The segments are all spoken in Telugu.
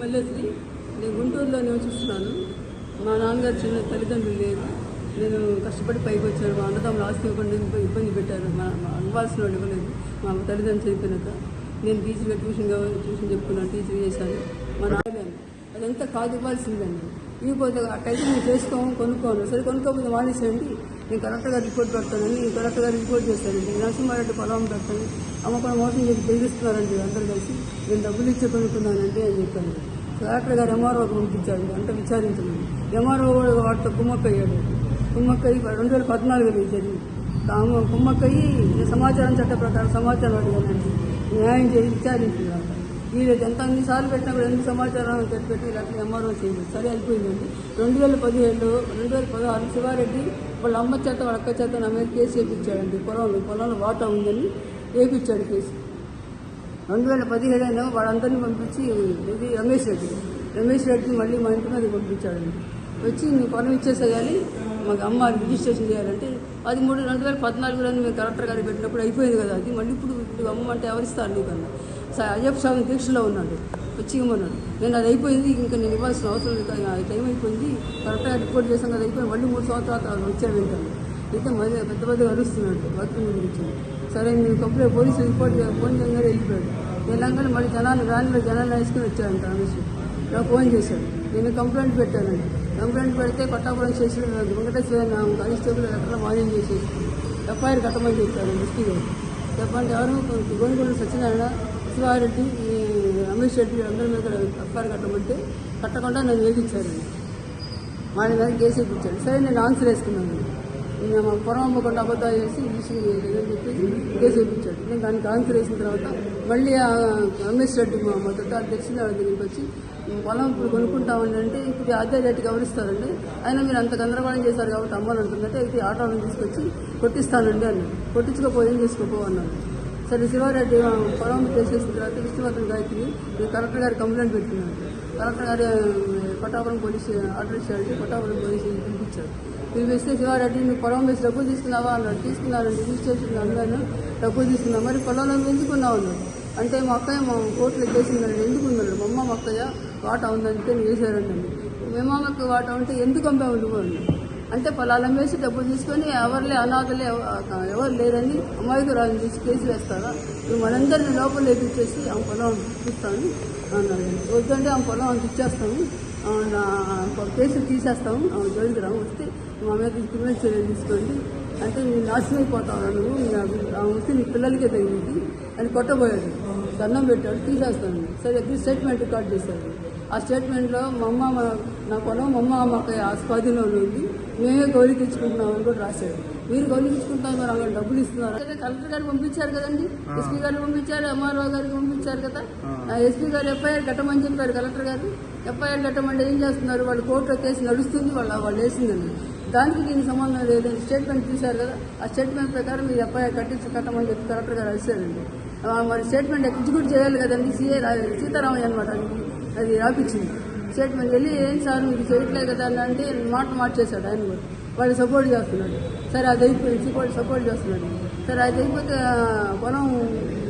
మల్లేశ్వరి నేను గుంటూరులో నివసిస్తున్నాను. మా నాన్నగారు చిన్న తల్లిదండ్రులు లేరు. నేను కష్టపడి పైకి వచ్చాను. మా అన్నదమ్ములు ఆస్తి ఇవ్వకుండా ఇబ్బంది పెట్టారు. మా అవ్వాల్సిన ఇవ్వాల్సిన వాళ్ళు ఇవ్వలేదు. మా తల్లిదండ్రులు చనిపోయినాక నేను టీచర్గా ట్యూషన్గా ట్యూషన్ చెప్పుకున్నాను. టీచర్ చేశాను మా నాన్న అదంతా కాదు ఇవ్వాల్సిందండి ఇవ్వకపోతే ఆ నేను చేసుకోము కొనుక్కోను. సరే కొనుక్కోకపోతే మానేసేయండి. నేను కరెక్ట్గా రిపోర్ట్ పెడతానని నేను కరెక్ట్గా రిపోర్ట్ చేస్తానండి. నరసింహారెడ్డి పొలం పెడతాను. అమ్మకం మోసం చేసి బెదిరిస్తున్నారండి అందరూ కలిసి. నేను డబ్బులు ఇచ్చి కొనుక్కున్నానండి అని చెప్పాను. కలెక్టర్ గారు ఎంఆర్ఓ పంపించాడు అంటే విచారించమని ఎంఆర్ఓ కూడా వాటితో కుమ్మక్కయ్యాడు. కుమ్మక్కయ్యి రెండు వేల పద్నాలుగులో జరిగింది. తాము కుమ్మక్కయ్యి సమాచారం చట్ట ప్రకారం సమాచారం అడిగానండి. న్యాయం చేసి విచారించారు వీళ్ళకి ఎంత అన్నిసార్లు పెట్టినా కూడా ఎన్ని సమాచారం పెట్టి పెట్టి లేకపోతే ఎంఆర్ఓ చేయలేదు. సరే అయిపోయిందండి. రెండు వేల పదిహేడులో రెండు వేల పదహారు శివారెడ్డి వాళ్ళ అమ్మ చేత వాళ్ళ అక్క చేత నా మీద కేసు వేపించాడండి. పొలంలో పొలంలో వాటా ఉందని వేయించాడు కేసు. రెండు వేల పదిహేడులో వాళ్ళందరినీ పంపించి ఇది రమేష్ రెడ్డి. రమేష్ రెడ్డిని మళ్ళీ మా ఇంటి మీద పంపించాడండి. వచ్చి నీ పొలం ఇచ్చేసేయాలి మాకు అమ్మ రిజిస్ట్రేషన్ చేయాలంటే అది మూడు రెండు వేల పద్నాలుగులో మేము కలెక్టర్ గారికి పెట్టినప్పుడు అయిపోయింది కదా. అది మళ్ళీ ఇప్పుడు ఇప్పుడు అమ్మ ఎవరిస్తారు నీకన్నా అయ్యప్ప స్వామి దీక్షలో ఉన్నాడు. వచ్చి ఇవ్వమన్నాడు నేను అది అయిపోయింది ఇంకా నేను ఇవ్వాల్సిన అవసరం లేదు. అది టైం అయిపోయింది. కరెక్ట్గా రిపోర్ట్ చేసాం కదా అయిపోయింది. మళ్ళీ మూడు సంవత్సరాల తర్వాత వచ్చాడు వింటాను అయితే మళ్ళీ పెద్ద పెద్ద అరుస్తున్నాడు వర్కింగ్ గురించి. సరే నేను కంప్లైంట్ పోలీసులు రిపోర్ట్ ఫోన్ చేయగానే వెళ్ళిపోయాడు. వెళ్ళంగానే మళ్ళీ జనాలు రాని జనాలు వేసుకుని వచ్చాడంట రమేష్ నాకు ఫోన్ చేశాడు. నేను కంప్లైంట్ పెట్టానండి. కంప్లైంట్ పెడితే కొట్టాపురం చేసిన వెంకటేశ్వర కానిస్టేబుల్ ఎక్కడ మార్నింగ్ చేసి ఎఫ్ఐఆర్ కట్టమని చెప్పారు ఎస్పీ చెప్పండి ఎవరు? గోనిగోడు సత్యనారాయణ శివారెడ్డి ఈ రమేష్ రెడ్డి అందరి మీద ఎఫ్ఐఆర్ కట్టమంటే కట్టకుండా నన్ను వేగించారండి వాళ్ళ మీద కేసు ఇప్పించాడు సరే నేను ఆన్సర్ వేసుకున్నాను. నేను మా పొలం అబద్ధాలు చేసి ఈసీ లేదని చెప్పేసి కేసు వేయించాడు నేను దానికి ఆన్సర్ వేసిన తర్వాత మళ్ళీ ఆ రమేష్ రెడ్డి మా మద్దతు చుట్టాలు వాళ్ళ దగ్గరికి వచ్చి పొలం ఇప్పుడు కొనుక్కుంటామండి అంటే ఇప్పుడు అదే రేటు గమనిస్తారండి అయినా మీరు అంత గందరగోళం చేశారు కాబట్టి అమ్మని అంటుందంటే అయితే ఆటోలను తీసుకొచ్చి కొట్టిస్తానండి అన్నాడు. కొట్టించుకోపో ఏం చేసుకోపో అన్నాడు. సరే శివారెడ్డి పొలం చేసేసిన తర్వాత విష్ణువర్ధన్ గాయత్రి కలెక్టర్ గారు కంప్లైంట్ పెట్టుకున్నాను కలెక్టర్ గారు ఆ, కొట్టాపురం పోలీస్ ఆర్డర్ ఇచ్చారంటే కొట్టాపురం పోలీసు పిలిపించారు. పిలిపిస్తే శివారెడ్డి నువ్వు పొలం వేసి డబ్బులు తీసుకున్నావా? అన్నాడు తీసుకున్నానండి రిజిస్ట్రేషన్ అన్నాను డబ్బులు తీసుకున్నా. మరి పొలంలో ఎందుకున్నావు అన్నాడు అంటే మా అక్కయ్య మా కోర్టులో కేసిందండి ఎందుకు ఉన్నాడు మా అమ్మ మా అక్కయ్య వాటా ఉందంటే నేను వేసారండి మేమామకు వాటా ఉంటే ఎందుకు అమ్మావు ఉండిపోండి అంటే పొలాలు అమ్మేసి డబ్బులు తీసుకొని ఎవరులే అనాథలే ఎవరు లేరని అమ్మాయికి రాజు తీసి కేసు వేస్తారా? నువ్వు మనందరినీ లోపల లేపించేసి ఆ పొలం చూస్తాను. అన్నాడు వద్దంటే ఆ పొలం అంత ఇచ్చేస్తాము. ఆమె నా కేసు తీసేస్తాము. ఆమె జోలికి రాము వస్తే మా మీద క్రిమినల్ చర్యలు తీసుకోండి. అంటే నేను నాశనం అయిపోతావు నువ్వు నీ వస్తే నీ పిల్లలకే తగిలింది. అని కొట్టబోయాడు. దండం పెట్టాడు. తీసేస్తాను. సరే అది స్టేట్మెంట్ రికార్డ్ చేశాడు. ఆ స్టేట్మెంట్లో మా అమ్మ మా- నా పొలం మా అమ్మ మాకు ఆ స్వాధీనంలో ఉంది మేమే గౌలికి ఇచ్చుకుంటున్నామని కూడా రాశాడు. మీరు గౌలికి ఇచ్చుకుంటాం మరి అక్కడ డబ్బులు ఇస్తున్నారు? కలెక్టర్ గారు పంపించారు కదండి. ఎస్పీ గారు పంపించారు ఎంఆర్ఓ గారికి పంపించారు కదా. ఎస్పీ గారు ఎఫ్ఐఆర్ కట్టమని చెప్పారు కలెక్టర్ గారు. ఎఫ్ఐఆర్ కట్టమంటే ఏం చేస్తున్నారు? వాళ్ళు కోర్టులో కేసు నడుస్తుంది వాళ్ళు వాళ్ళు వేసిందండి దానికి దీనికి సంబంధం లేదని స్టేట్మెంట్ చూశారు కదా. ఆ స్టేట్మెంట్ ప్రకారం మీరు ఎఫ్ఐఆర్ కట్టించి కట్టమని చెప్పి కలెక్టర్ గారు రాశారండి. మరి స్టేట్మెంట్ ఎగ్జిక్యూట్ చేయాలి కదండి. సీఏ సీతారామయ్య అనమాట అది రాపించింది స్టేట్మెంట్ వెళ్ళి ఏం సార్ మీకు చేయట్లేదు కదా అని అంటే మాట మార్చేశాడు ఆయన కూడా. వాళ్ళు సపోర్ట్ చేస్తున్నాడు. సరే అది అయిపోయింది సపోర్ట్ సపోర్ట్ చేస్తున్నాడు. సరే అది అయిపోతే పొలం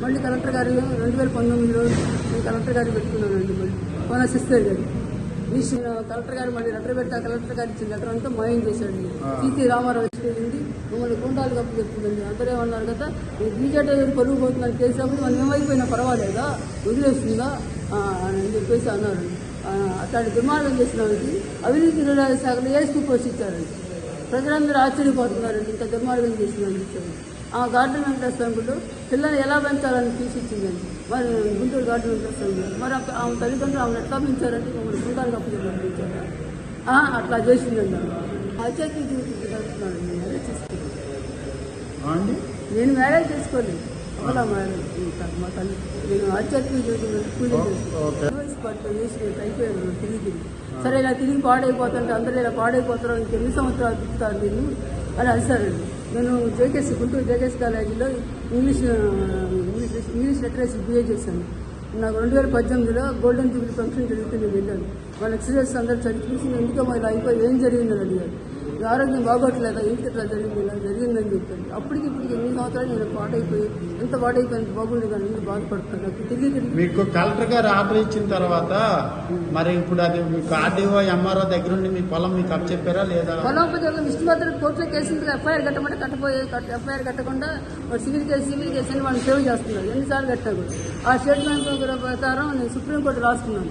మళ్ళీ కలెక్టర్ గారు రెండు వేల పంతొమ్మిదిలో నేను కలెక్టర్ గారు పెట్టుకున్నానండి మళ్ళీ. కొన సిస్టర్ గారు కలెక్టర్ గారు మళ్ళీ లెటర్ పెట్టా కలెక్టర్ గారు ఇచ్చిన లెటర్ అంతా మాయం చేశాడు సీటీ రామారావు వెళ్ళింది మమ్మల్ని గుండాలు కప్పు చెప్తుందండి. అందరూ ఏమన్నారు కదా బీజేపీ పరుగు పోతుందని చేసినప్పుడు మనం ఏమైపోయినా పర్వాలేదా? వదిలేస్తుందా? అని చెప్పేసి అన్నారు. అట్లాంటి దుర్మార్గం చేసిన వాళ్ళకి అవినీతి నిరోధక శాఖలో ఏసుకు పోషించారండి? ప్రజలందరూ ఆశ్చర్యపోతున్నారండి ఇంత దుర్మార్గం చేసిన చెప్పారు ఆ గార్డెన్ వెంకటేశ్వరంలో పిల్లల్ని ఎలా పెంచాలని తీసిచ్చిందండి? మరి గుంటూరు గార్డెన్ వెంకటేశ్వరంలో మరి ఆమె తల్లిదండ్రులు ఆమెను ఎట్లా పెంచారంటే మమ్మల్ని గుంటాలు కప్పు పెంచారు ఆ, అట్లా చేసిందండి అండి? నేను మ్యారేజ్ చేసుకోలేదు అలా మా తల్లి నేను ఆధ్యాత్మిక చేసి నేను అయిపోయాను తిరిగి సరే ఇలా తిరిగి పాడైపోతుంటే అందరూ ఇలా పాడైపోతారు ఇంకెన్ని సంవత్సరాలు తిప్పుతారు నేను అని అడిసారండి నేను జేకేసీ గుంటూరు జేకేసీ కాలేజీలో English English English literature BA చేశాను నాకు రెండు వేల పద్దెనిమిదిలో గోల్డెన్ జూబ్లీ ఫంక్షన్ జరిగితే నేను వెళ్ళాను వాళ్ళ లెక్చరర్స్ అందరూ చదివించి ఎందుకో ఇలా అయిపోయి ఏం జరిగిందని అడిగారు ఆరోగ్యం బాగోట్లేదా? ఎందుకు ఇట్లా జరిగింది ఇలా జరిగిందని చెప్పాను అప్పటికి ఇప్పటికి ఎన్ని సంవత్సరాలు నేను పాడైపోయి ఎంత పాడైపోయింది బాగుంది కానీ నేను బాధపడుతాను నాకు తిరిగి మీకు కలెక్టర్ గారు ఆర్డర్ ఇచ్చిన తర్వాత మరి ఇప్పుడు అది మీకు ఆర్డీఓ ఎంఆర్ఓ దగ్గర ఉండి మీ పొలం మీకు అప్పచెప్పారా లేదా? పొలంపతి విష్ణుభద్ర కోర్టులో కేసు ఎఫ్ఐఆర్ కట్టమంటే కట్టపోయే ఎఫ్ఐఆర్ కట్టకుండా సివిల్ కేసు సివిల్ కేసు అని వాళ్ళు సేవ్ చేస్తున్నారు. ఎన్నిసార్లు కట్టినా కూడా ఆ స్టేట్మెంట్ ప్రకారం నేను సుప్రీంకోర్టు రాస్తున్నాను.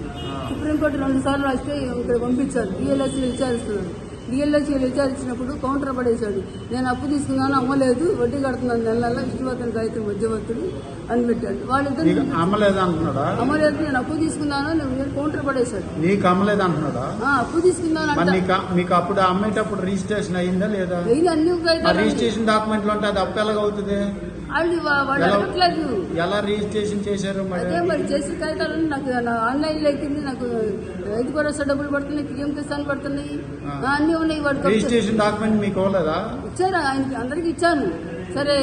సుప్రీంకోర్టు రెండు సార్లు రాస్తే ఇక్కడ పంపించారు. డిఎల్ఎస్సీ విచారిస్తున్నాను డిఎల్ఎస్సీ విచారించినప్పుడు కౌంటర్ పడేశాడు. నేను అప్పు తీసుకున్నాను అమ్మలేదు. వడ్డీ కడుతున్నాను నెల నెల విష్ణువర్ధన్ గాయత్రి మధ్యవర్తుడు అని పెట్టాడు. వాళ్ళిద్దరు అమ్మలేదు అంటున్నాడా అమ్మలేదు నేను అప్పు తీసుకున్నాను నేను కౌంటర్ పడేశాడు. నీకు అమ్మలేదు అంటున్నాడా అప్పు తీసుకున్నాను మీకు అప్పుడు అమ్మేటప్పుడు రిజిస్ట్రేషన్ అయిందా లేదా? రిజిస్ట్రేషన్ డాక్యుమెంట్లు ఉంటే అది అప్పు ఎలాగ అవుతుంది. వాళ్ళు వాళ్ళు ఎలా- అడగట్లేదు. ఎలా రిజిస్ట్రేషన్ చేశారు అదే మరి చేసిన కాగితాలు నాకు ఆన్లైన్లో ఎక్కింది నాకు రైతు భరోసా డబ్బులు పడుతున్నాయి పిఎం కిసాన్ పడుతున్నాయి అన్నీ ఉన్నాయి వాడు రిజిస్ట్రేషన్ డాక్యుమెంట్ మీకు ఇవ్వలేదా? ఇచ్చారు ఆయనకి అందరికి ఇచ్చాను. సరే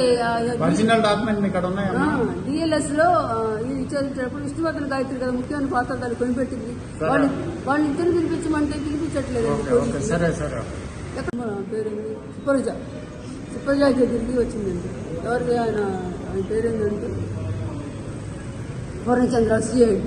ఒరిజినల్ డాక్యుమెంట్ మీకు ఉన్నాయా? డిఎల్ఎస్లో ఇచ్చేటప్పుడు విష్ణువర్ధన్ గాయత్రి కదా ముఖ్యమైన పాత్ర దాన్ని కొనిపెట్టింది. వాళ్ళు వాళ్ళు ఇద్దరు పిలిపించమంటే పిలిపించట్లేదు సరే సరే. పేరేంటి? సుప్రజ. సుప్రజ దగ్గరికి వచ్చిందండి. ఎవరికి ఆయన ఆయన పేరేంటంటే? పూర్ణచంద్ర సిఐడి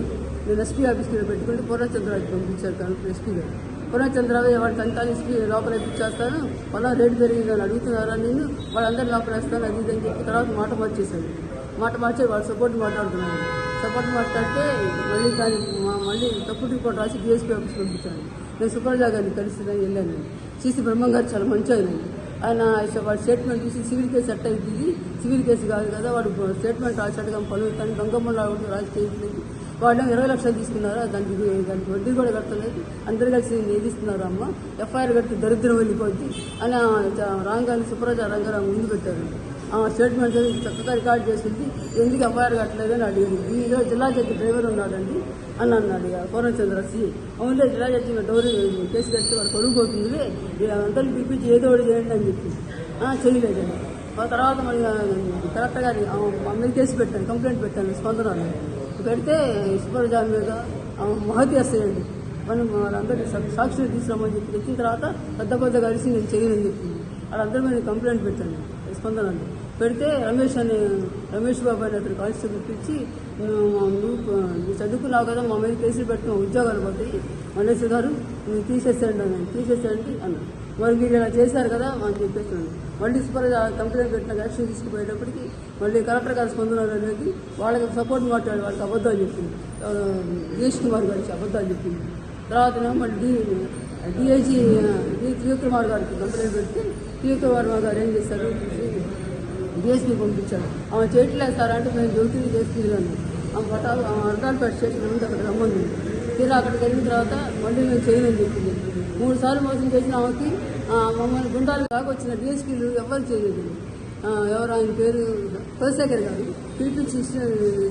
నేను ఎస్పీ ఆఫీస్లో పెట్టుకుంటే పూర్ణచంద్రకి పంపించారు కనుక ఎస్పీ గారు. పూర్ణచంద్రరావు వాడి సంతానం ఎస్పీ లోపల ఇప్పించేస్తాను వాళ్ళ రేటు పెరిగిందని అడుగుతున్నారా నేను వాళ్ళందరూ లోపల వేస్తాను అది ఇది చెప్పి తర్వాత మాట మార్చేశాడు మాట మార్చి వాళ్ళు సపోర్ట్ మాట్లాడుతున్నాను సపోర్ట్ మాట్లాడితే మళ్ళీ దాన్ని మా- మళ్ళీ తప్పుడు రిపోర్ట్ రాసి డిఎస్పీ ఆఫీస్ పంపించాను నేను సుప్రజా గారిని కలిసి వెళ్ళాను. సిసి బ్రహ్మం గారు చాలా మంచి ఆయన. ఆయన వాడి స్టేట్మెంట్ చూసి సివిల్ కేసు సెట్ అవుతుంది సివిల్ కేసు కాదు కదా వాడు స్టేట్మెంట్ రాశాడుగా పలు కానీ గంగమ్మ రాసి చేయట్లేదు వాళ్ళు ఇరవై లక్షలు తీసుకున్నారు? దానికి దానికి వడ్డీ కూడా కట్టలేదు. అందరు కలిసి నిధిస్తున్నారు అమ్మ? ఎఫ్ఐఆర్ కట్టి దరిద్రం వెళ్ళిపోద్ది. అని రాంగాన్ని సుప్రజ రంగారావు ముందు పెట్టారు. స్టేట్మెంట్ చక్కగా రికార్డ్ చేసింది. ఎందుకు ఎఫ్ఐఆర్ కట్టలేదు అని అడిగింది. ఈలో జిల్లా జడ్జి డ్రైవర్ ఉన్నాడండి అని అన్నాడు పూర్ణచంద్ర సి అవునులే జిల్లా జడ్జి డోరీ కేసు కట్టి వాడు కొనుక్కోతుంది అందరూ పిలిపించి ఏదో ఒకటి చేయండి అని చెప్పి. చేయలేదండి. ఆ తర్వాత మరి కలెక్టర్ గారి మీద కేసు పెట్టాను కంప్లైంట్ పెట్టాను స్పందనలో పెడితే సుబ్రజాన్ మీద మహతి వేస్తాయండి మనం వాళ్ళందరికీ సాక్షులు తీసుకురామని చెప్పి తెచ్చిన తర్వాత పెద్ద పెద్ద కలిసి నేను చేయనని చెప్పింది వాళ్ళందరి మీద కంప్లైంట్ పెట్టాను స్పందనలో పెడితే రమేష్ అని రమేష్ బాబు అని అతను కానిస్టేబుల్ పిలిచి నువ్వు చదువుకున్నావు కదా మా మీద కేసులు పెట్టిన ఉద్యోగాలు పోతాయి మల్లేశ్వర గారు నువ్వు తీసేసేయండి అని తీసేసేయండి అన్నాడు. మరి మీరు ఇలా చేశారు కదా అని చెప్పేసి మళ్ళీ సూపర్ కంప్లైంట్ పెట్టిన యాక్షన్ తీసుకుపోయేటప్పటికి మళ్ళీ కలెక్టర్ గారు స్పందన అనేది వాళ్ళకి సపోర్ట్ మాట్లాడి వాళ్ళకి అబద్ధాలు చెప్పింది. ఎవరు కుమార్ గారికి అబద్ధాలు చెప్పింది. తర్వాత మళ్ళీ డి డిఐజీ డి త్రివిక్రమార్ గారికి కంప్లైంట్ పెడితే త్రివిక్రమార్ గారు ఏం చేశారు? డిఎస్పీ పంపించాడు. ఆమె చేయట్లేదు సార్ అంటే మేము డ్యూటీని చేసుకున్నాను ఆమె పట్టాలు ఆమె అర్ధాలపేట స్టేషన్ ఉంది అక్కడ రమ్మంది. తీరా అక్కడికి వెళ్ళిన తర్వాత మళ్ళీ మేము చేయనని చెప్పింది. మూడు సార్లు మోసం చేసిన ఆమెకి మమ్మల్ని గుండాలు కాకొచ్చిన డిఎస్పీలు ఎవరు చేయలేదు. ఎవరు ఆయన పేరు కులశేఖర్ గారు పిలిపించి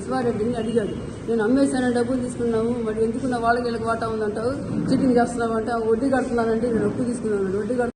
శివారెడ్డిని అడిగాడు. నేను అమ్మేశాను డబ్బులు తీసుకున్నాము మరి ఎందుకున్న వాళ్ళకి వీళ్ళకి వాటా ఉందంటావు? చీటింగ్ చేస్తున్నావు అంటే వడ్డీ కడుతున్నానంటే నేను అప్పు తీసుకున్నాను వడ్డీ కడుతున్నాను.